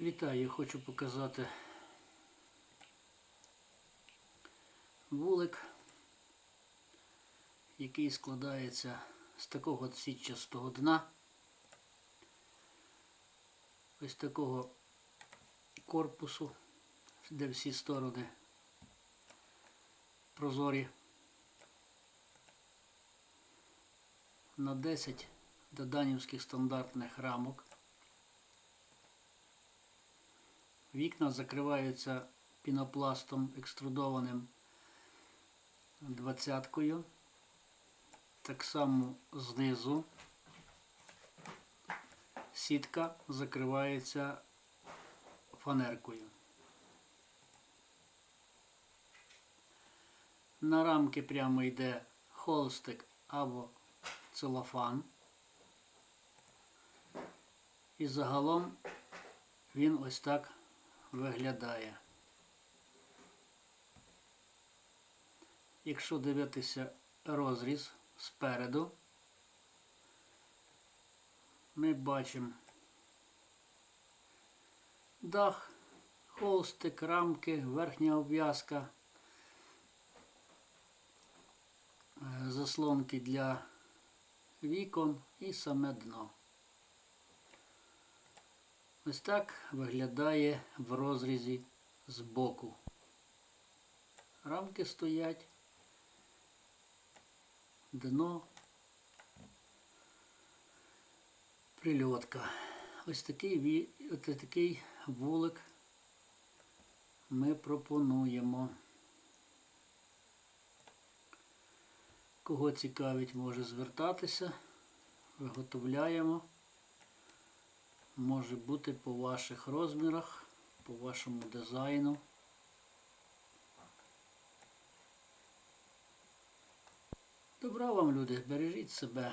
Вітаю, хочу показати вулик, який складається з такого сітчастого дна, ось такого корпусу, де всі сторони прозорі. На 10 доданівських стандартних рамок. Вікна закриваються пінопластом екструдованим двадцяткою. Так само знизу сітка закривається фанеркою. На рамки прямо йде холстик або целофан. І загалом він ось так виглядає. Якщо дивитися розріз спереду, ми бачимо дах, холстик, рамки, верхня обв'язка, е, заслонки для вікон і саме дно. Ось так виглядає в розрізі збоку. Рамки стоять, дно, прильотка. Ось такий, ось такий вулик ми пропонуємо. Кого цікавить, може звертатися, виготовляємо може бути по ваших розмірах, по вашому дизайну. Добра вам, люди, бережіть себе.